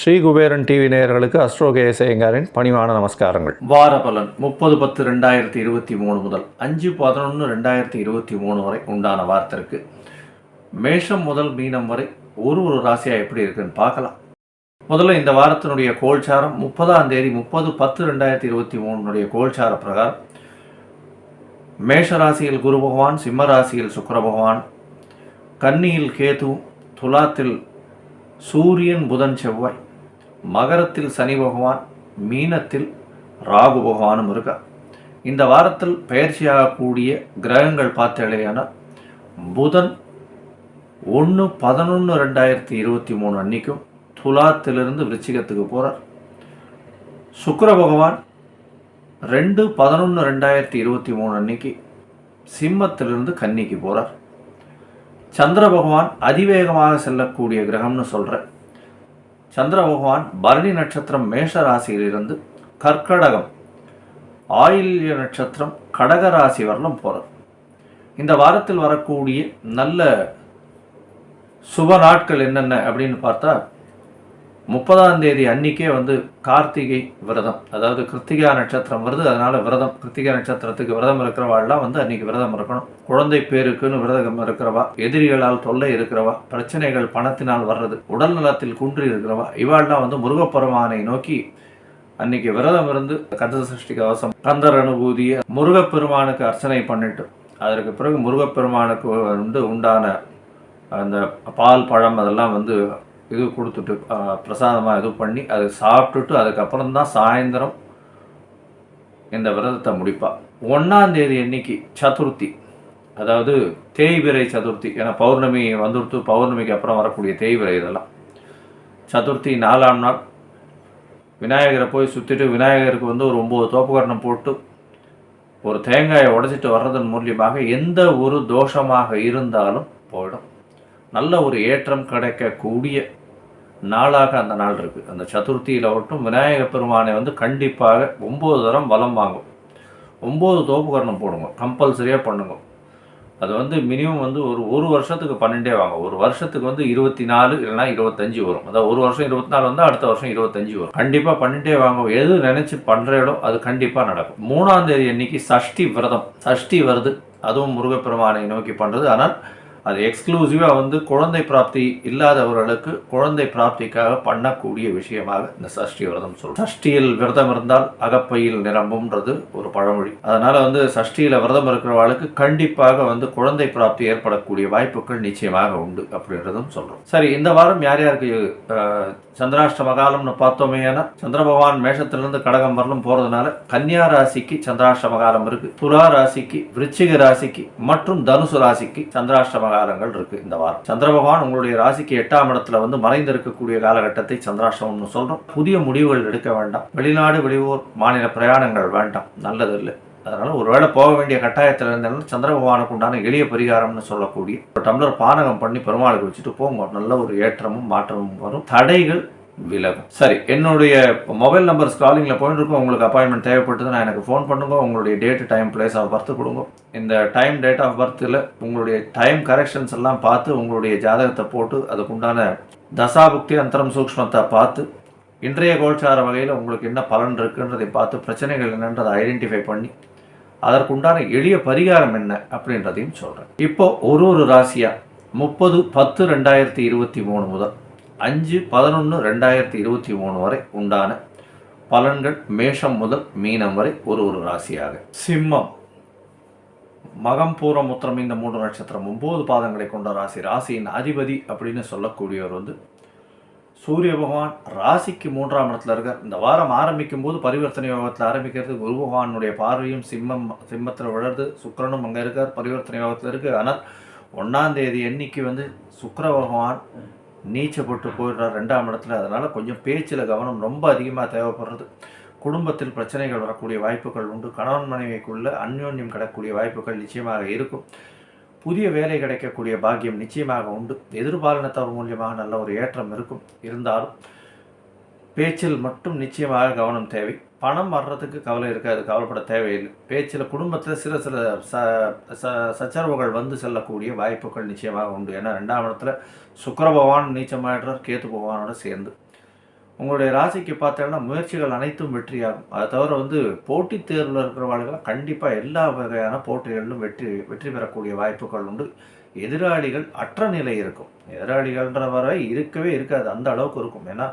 Sri Kuberan TV நேயர்களுக்கு astro கேசயங்காரின் பணிவான நமஸ்காரங்கள். வார பலன் முப்பது பத்து ரெண்டாயிரத்தி இருபத்தி மூணு முதல் அஞ்சு பதினொன்று ரெண்டாயிரத்தி இருபத்தி மூணு வரை உண்டான வாரத்திற்கு மேஷம் முதல் மீனம் வரை ஒரு ஒரு ராசியாக எப்படி இருக்குன்னு பார்க்கலாம். முதல்ல இந்த வாரத்தினுடைய கோல்சாரம் முப்பதாம் தேதி முப்பது பத்து ரெண்டாயிரத்தி இருபத்தி மூணுடைய கோல்சார பிரகாரம். மேஷராசியில் குரு பகவான் சிம்மராசியில் சுக்கர பகவான் கன்னியில் கேது துலாத்தில் சூரியன் புதன் செவ்வாய் மகரத்தில் சனி பகவான் மீனத்தில் ராகு பகவானும் இருக்கா. இந்த வாரத்தில் பயிற்சியாகக்கூடிய கிரகங்கள் பார்த்தேலையான புதன் ஒன்று பதினொன்று ரெண்டாயிரத்தி இருபத்தி மூணு அன்னைக்கும் துலாத்திலிருந்து விருச்சிகத்துக்கு போகிறார் சுக்கர பகவான் ரெண்டு பதினொன்று ரெண்டாயிரத்தி இருபத்தி மூணு அன்னைக்கு சிம்மத்திலிருந்து கன்னிக்கு போகிறார் சந்திர பகவான் அதிவேகமாக செல்லக்கூடிய கிரகம்னு சொல்கிறேன் சந்திர பகவான் பரணி நட்சத்திரம் மேஷ ராசியிலிருந்து கர்க்கடகம் ஆயில்ய நட்சத்திரம் கடக ராசி வரலும் போகிறார் இந்த வாரத்தில் வரக்கூடிய நல்ல சுப நாட்கள் என்னென்ன அப்படின்னு பார்த்தா முப்பதாம் தேதி அன்னிக்கே வந்து கார்த்திகை விரதம் அதாவது கிருத்திகா நட்சத்திரம் வருது அதனால விரதம் கிருத்திகா நட்சத்திரத்துக்கு விரதம் இருக்கிறவாள்லாம் வந்து அன்னைக்கு விரதம் இருக்கணும். குழந்தை பேருக்குன்னு விரதம் இருக்கிறவா எதிரிகளால் தொல்லை இருக்கிறவா பிரச்சனைகள் பணத்தினால் வர்றது உடல் நலத்தில் குன்றி இருக்கிறவா இவாள்லாம் வந்து முருகப்பெருமானை நோக்கி அன்னைக்கு விரதம் இருந்து கந்த சஷ்டி கவசம் கந்தர் அனுபூதியை முருகப்பெருமானுக்கு அர்ச்சனை பண்ணிட்டு அதற்கு பிறகு முருகப்பெருமானுக்கு வந்து உண்டான அந்த பால் பழம் அதெல்லாம் வந்து இது கொடுத்துட்டு பிரசாதமாக இது பண்ணி அதை சாப்பிட்டுட்டு அதுக்கப்புறம் தான் சாயந்தரம் இந்த விரதத்தை முடிப்பாள் ஒன்றாந்தேதி அன்னைக்கு சதுர்த்தி. அதாவது தேய்பிரை சதுர்த்தி. ஏன்னா பௌர்ணமி வந்துடுத்து பௌர்ணமிக்கு அப்புறம் வரக்கூடிய தேய்பிரை இதெல்லாம். சதுர்த்தி நாலாம் நாள். விநாயகரை போய் சுற்றிட்டு விநாயகருக்கு வந்து ஒரு ஒம்பது தோப்புக்கரணம் போட்டு ஒரு தேங்காயை உடைச்சிட்டு வர்றதன் மூலியமாக எந்த ஒரு தோஷமாக இருந்தாலும் போயிடும். நல்ல ஒரு ஏற்றம் கிடைக்கக்கூடிய நாளாக அந்த நாள் இருக்குது அந்த சதுர்த்தியில் மட்டும் விநாயக பெருமானை வந்து கண்டிப்பாக ஒம்பது தரம் வலம் வாங்கும். ஒம்பது தோப்புக்கரணம் போடுங்க. கம்பல்சரியாக பண்ணுங்க. அது வந்து மினிமம் வந்து ஒரு ஒரு வருஷத்துக்கு பன்னெண்டே வாங்க ஒரு வருஷத்துக்கு வந்து இருபத்தி நாலு இல்லைனா இருபத்தஞ்சி வரும். அதாவது ஒரு வருஷம் இருபத்தி நாலு வந்தால் அடுத்த வருஷம் இருபத்தஞ்சி வரும். கண்டிப்பாக பன்னெண்டே வாங்க எது நினச்சி பண்ணுறீங்களோ அது கண்டிப்பாக நடக்கும். மூணாம் தேதி அன்னைக்கு சஷ்டி விரதம். சஷ்டி வருது. அதுவும் முருகப்பெருமானை நோக்கி பண்ணுறது ஆனால் அது எக்ஸ்க்ளூசிவாக வந்து குழந்தை பிராப்தி இல்லாதவர்களுக்கு குழந்தை பிராப்திக்காக பண்ணக்கூடிய விஷயமாக இந்த சஷ்டி விரதம் சொல்லும் சஷ்டியில் விரதம் இருந்தால் அகப்பையில் நிரம்பும்ன்றது ஒரு பழமொழி. அதனால வந்து சஷ்டியில் விரதம் இருக்கிறவர்களுக்கு கண்டிப்பாக வந்து குழந்தை பிராப்தி ஏற்படக்கூடிய வாய்ப்புகள் நிச்சயமாக உண்டு அப்படின்றதும் சொல்றோம். சரி இந்த வாரம் யார் யாருக்கு சந்திராஷ்டம காலம்னு பார்த்தோமே சந்திர பகவான் மேஷத்திலிருந்து கடகம் வரலும் போறதுனால கன்னியா ராசிக்கு சந்திராஷ்டம காலம் இருக்கு. துலா ராசிக்கு விருச்சிக ராசிக்கு மற்றும் தனுசு ராசிக்கு சந்திராஷ்டம காலங்கள் இருக்கு இந்த வாரம். சந்திர பகவான் உங்களுடைய ராசிக்கு எட்டாம் இடத்துல வந்து மறைந்திருக்கக்கூடிய காலகட்டத்தை சந்திராஷ்டமம்னு சொல்றோம். புதிய முடிவுகள் எடுக்க வேண்டாம். வெளிநாடு வெளியூர் மாநில பிரயாணங்கள் வேண்டாம். நல்லது இல்லை. அதனால் ஒருவேளை போக வேண்டிய கட்டாயத்தில் இருந்தாலும் சந்திர பகவானுக்கு உண்டான எளிய பரிகாரம்னு சொல்லக்கூடிய ஒரு டம்ளர் பானகம் பண்ணி பெருமாளுக்கு வச்சுட்டு போங்க. நல்ல ஒரு ஏற்றமும் மாற்றமும் வரும். தடைகள் விலகும். சரி என்னுடைய மொபைல் நம்பர் ஸ்க்ராலிங்கில் போயிட்டு இருக்கும். உங்களுக்கு அப்பாயின்மெண்ட் தேவைப்பட்டதுன்னா எனக்கு ஃபோன் பண்ணுங்க. உங்களுடைய date time place of birth கொடுங்க. இந்த டைம் டேட் ஆஃப் பர்த்தில் உங்களுடைய டைம் கரெக்ஷன்ஸ் எல்லாம் பார்த்து உங்களுடைய ஜாதகத்தை போட்டு அதுக்குண்டான தசாபுக்தி அந்தரம் சூக்ஷ்மத்தை பார்த்து இன்றைய கோல்சார வகையில் உங்களுக்கு என்ன பலன் இருக்குன்றதை பார்த்து பிரச்சனைகள் என்னன்றதை ஐடென்டிஃபை பண்ணி அதற்குண்டான எளிய பரிகாரம் என்ன அப்படின்றதையும் சொல்கிறேன் இப்போ ஒரு ஒரு ராசியாக முப்பது பத்து ரெண்டாயிரத்தி இருபத்தி மூணு முதல். அஞ்சு பதினொன்று ரெண்டாயிரத்தி இருபத்தி மூணு வரை உண்டான பலன்கள் மேஷம் முதல் மீனம் வரை ஒரு ஒரு ராசியாக. சிம்மம். மகம் பூரம் உத்திரம் இந்த மூன்று நட்சத்திரம் ஒம்பது பாதங்களை கொண்ட ராசி. ராசியின் அதிபதி அப்படின்னு சொல்லக்கூடியவர் வந்து சூரிய பகவான். ராசிக்கு மூன்றாம் இடத்துல இருக்கார். இந்த வாரம் ஆரம்பிக்கும் போது பரிவர்த்தனை யோகத்தில் ஆரம்பிக்கிறது குரு பகவானுடைய பார்வையும் சிம்மம் சிம்மத்தில் வளருது சுக்கிரனும் அங்கே இருக்கார். பரிவர்த்தனை யோகத்தில் இருக்குது ஆனால் ஒன்றாம் தேதி எண்ணிக்கை வந்து சுக்கர பகவான் நீச்சப்பட்டு போயிடுறார் ரெண்டாம் இடத்துல. அதனால் கொஞ்சம் பேச்சில் கவனம் ரொம்ப அதிகமாக தேவைப்படுறது. குடும்பத்தில் பிரச்சனைகள் வரக்கூடிய வாய்ப்புகள் உண்டு. கணவன் மனைவிக்குள்ள அந்யோன்யம் கிடக்கக்கூடிய வாய்ப்புகள் நிச்சயமாக இருக்கும். புதிய வேலை கிடைக்கக்கூடிய பாக்கியம் நிச்சயமாக உண்டு. எதிர்பாலினத்தவர் மூலியமாக நல்ல ஒரு ஏற்றம் இருக்கும். இருந்தாலும் பேச்சில் மட்டும் நிச்சயமாக கவனம் தேவை. பணம் வர்றதுக்கு கவலை இருக்காது கவலைப்பட தேவையில்லை. பேச்சில் குடும்பத்தில் சில சில ச ச சச்சரவுகள் வந்து செல்லக்கூடிய வாய்ப்புகள் நிச்சயமாக உண்டு. ஏன்னா ரெண்டாம் இடத்துல சுக்கர பகவான் நீச்சமாயிடுறார் கேத்து பகவானோட சேர்ந்து. உங்களுடைய ராசிக்கு பார்த்தோன்னா முயற்சிகள் அனைத்தும் வெற்றியாகும். அதை தவிர வந்து போட்டித் தேர்வில் இருக்கிறவர்களுக்கு கண்டிப்பாக எல்லா வகையான போட்டிகளிலும் வெற்றி வெற்றி பெறக்கூடிய வாய்ப்புகள் உண்டு. எதிராளிகள் அற்ற நிலை இருக்கும். எதிராளிகள்ன்ற வரை இருக்கவே இருக்காது. அந்த அளவுக்கு இருக்கும். ஏன்னா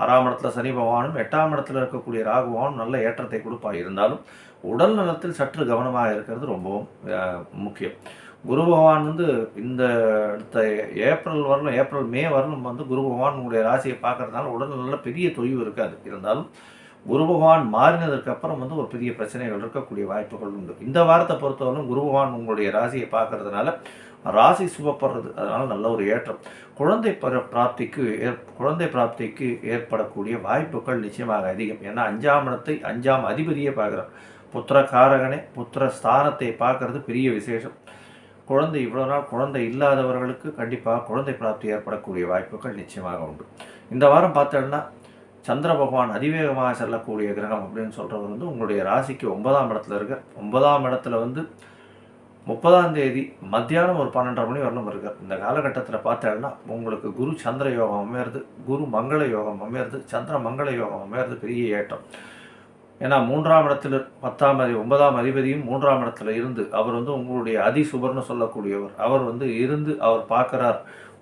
ஆறாம் இடத்துல சனி பகவானும் எட்டாம் இடத்துல இருக்கக்கூடிய ராகுவானும் நல்ல ஏற்றத்தை கொடுப்பா இருந்தாலும் உடல் நலத்தில் சற்று கவனமாக இருக்கிறது ரொம்பவும் முக்கியம். குரு பகவான் வந்து இந்த அடுத்த ஏப்ரல் வரலும் ஏப்ரல் மே வரலும் வந்து குரு பகவான் உங்களுடைய ராசியை பார்க்கறதுனால உடல் நல்ல பெரிய தொய்வு இருக்காது. இருந்தாலும் குரு பகவான் மாறினதுக்கு அப்புறம் வந்து ஒரு பெரிய பிரச்சனைகள் இருக்கக்கூடிய வாய்ப்புகள் உண்டு. இந்த வாரத்தை பொறுத்தவரைக்கும் குரு பகவான் உங்களுடைய ராசியை பார்க்கறதுனால ராசி சுபப்படுறது. அதனால் நல்ல ஒரு ஏற்றம். குழந்தை பர பிராப்திக்கு ஏற்- குழந்தை பிராப்திக்கு ஏற்படக்கூடிய வாய்ப்புகள் நிச்சயமாக அதிகம். ஏன்னா அஞ்சாம் இடத்தை அஞ்சாம் அதிபதியே பார்க்குறான் புத்திர காரகனே புத்திர ஸ்தானத்தை பார்க்கறது பெரிய விசேஷம். குழந்தை இவ்வளோ நாள் குழந்தை இல்லாதவர்களுக்கு கண்டிப்பாக குழந்தை பிராப்தி ஏற்படக்கூடிய வாய்ப்புகள் நிச்சயமாக உண்டு. இந்த வாரம் பார்த்தோம்னா சந்திர பகவான் அதிவேகமாக செல்லக்கூடிய கிரகம் அப்படின்னு சொல்கிறவர் வந்து உங்களுடைய ராசிக்கு ஒன்பதாம் இடத்துல இருக்க. ஒன்பதாம் இடத்துல வந்து முப்பதாம் தேதி மத்தியானம் ஒரு பன்னெண்டரை மணி வரணும் இருக்கார் இந்த காலகட்டத்தில் பார்த்தேன்னா உங்களுக்கு குரு சந்திர யோகம் அமையிறது குரு மங்கள யோகம் அமையிறது சந்திர மங்கள யோகம் அமையிறது பெரிய ஏற்றம். ஏன்னா மூன்றாம் இடத்துல பத்தாம் அதி ஒன்பதாம் அதிபதியும் மூன்றாம் இடத்துல இருந்து அவர் வந்து உங்களுடைய அதிசுபர்னு சொல்லக்கூடியவர். அவர் வந்து இருந்து அவர் பார்க்குறார்.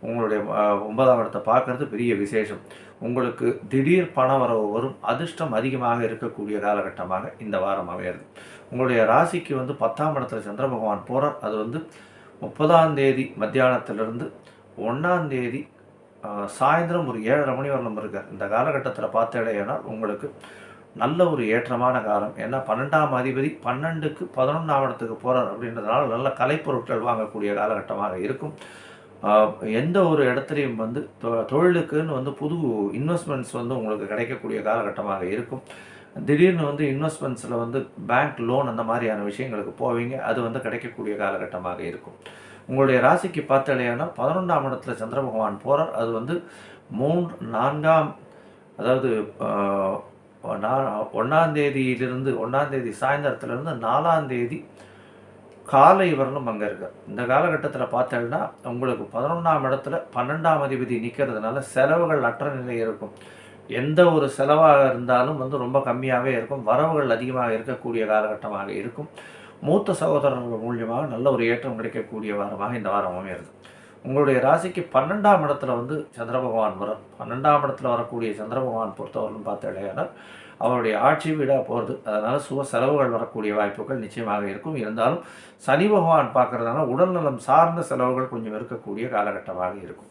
உங்களுடைய ஒன்பதாம் இடத்தை பார்க்கறது பெரிய விசேஷம். உங்களுக்கு திடீர் பண வரவு வரும் அதிர்ஷ்டம் அதிகமாக இருக்கக்கூடிய காலகட்டமாக இந்த வாரம் அமையிறது. உங்களுடைய ராசிக்கு வந்து பத்தாம் இடத்துல சந்திர பகவான் போகிறார் அது வந்து முப்பதாம் தேதி மத்தியானத்திலிருந்து ஒன்றாம் தேதி சாயந்தரம் ஒரு ஏழரை மணி வரலும் இருக்கார். இந்த காலகட்டத்தில் பார்த்தேனால் உங்களுக்கு நல்ல ஒரு ஏற்றமான காலம். ஏன்னா பன்னெண்டாம் அதிபதி பன்னெண்டுக்கு பதினொன்றாம் இடத்துக்கு போகிறார் அப்படின்றதுனால நல்ல கலைப்பொருட்கள் வாங்கக்கூடிய காலகட்டமாக இருக்கும். எந்த ஒரு இடத்துலையும் வந்து தொ- தொழிலுக்குன்னு வந்து புது இன்வெஸ்ட்மெண்ட்ஸ் வந்து உங்களுக்கு கிடைக்கக்கூடிய காலகட்டமாக இருக்கும். திடீர்னு வந்து இன்வெஸ்ட்மெண்ட்ஸில் வந்து பேங்க் லோன் அந்த மாதிரியான விஷயங்களுக்கு போவீங்க. அது வந்து கிடைக்கக்கூடிய காலகட்டமாக இருக்கும். உங்களுடைய ராசிக்கு பார்த்தாலேனா பதினொன்றாம் இடத்துல சந்திர பகவான் போகிறார் அது வந்து மூன்று நான்காம் அதாவது ஆஹ், ஒன்றாந்தேதி தேதியிலிருந்து சாயந்தரத்துலேருந்து நாலாம் தேதி காலை இவர்களும் அங்கே இருக்கார். இந்த காலகட்டத்தில் பார்த்தேன்னா உங்களுக்கு பதினொன்றாம் இடத்துல பன்னெண்டாம் அதிபதி நிற்கிறதுனால செலவுகள் அற்ற நிலை இருக்கும். எந்த ஒரு செலவாக இருந்தாலும் வந்து ரொம்ப கம்மியாகவே இருக்கும். வரவுகள் அதிகமாக இருக்கக்கூடிய காலகட்டமாக இருக்கும். மூத்த சகோதரர்கள் மூலியமாக நல்ல ஒரு ஏற்றம் கிடைக்கக்கூடிய வாரமாக இந்த வாரம் அமையிறது உங்களுடைய ராசிக்கு பன்னெண்டாம் இடத்துல வந்து சந்திர பகவான் வரும் பன்னெண்டாம் இடத்துல வரக்கூடிய சந்திர பகவான் பார்த்த இடையானால் அவருடைய ஆட்சி வீடாக போகிறது அதனால் சுப செலவுகள் வரக்கூடிய வாய்ப்புகள் நிச்சயமாக இருக்கும். இருந்தாலும் சனி பகவான் பார்க்குறதுனால உடல்நலம் சார்ந்த செலவுகள் கொஞ்சம் இருக்கக்கூடிய காலகட்டமாக இருக்கும்.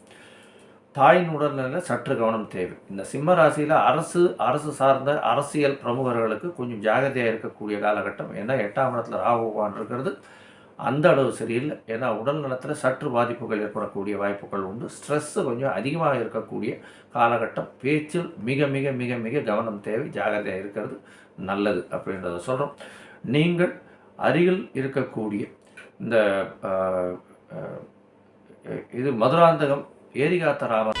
தாயின் உடல்நிலையில் சற்று கவனம் தேவை. இந்த சிம்ம ராசியில் அரசு அரசு சார்ந்த அரசியல் பிரமுகர்களுக்கு கொஞ்சம் ஜாகிரதையாக இருக்கக்கூடிய காலகட்டம். ஏன்னா எட்டாம் இடத்துல ராகு பகவான் இருக்கிறது. அந்த அளவு சரியில்லை. ஏன்னா உடல் நலத்தில் சற்று பாதிப்புகள் ஏற்படக்கூடிய வாய்ப்புகள் உண்டு. ஸ்ட்ரெஸ்ஸு கொஞ்சம் அதிகமாக இருக்கக்கூடிய காலகட்டம். பேச்சில் மிக மிக மிக மிக கவனம் தேவை. ஜாகிரதையாக இருக்கிறது நல்லது அப்படின்றத சொல்கிறோம் நீங்கள் அருகில் இருக்கக்கூடிய இந்த இது மதுராந்தகம் ஏரிகாத்த ராமன்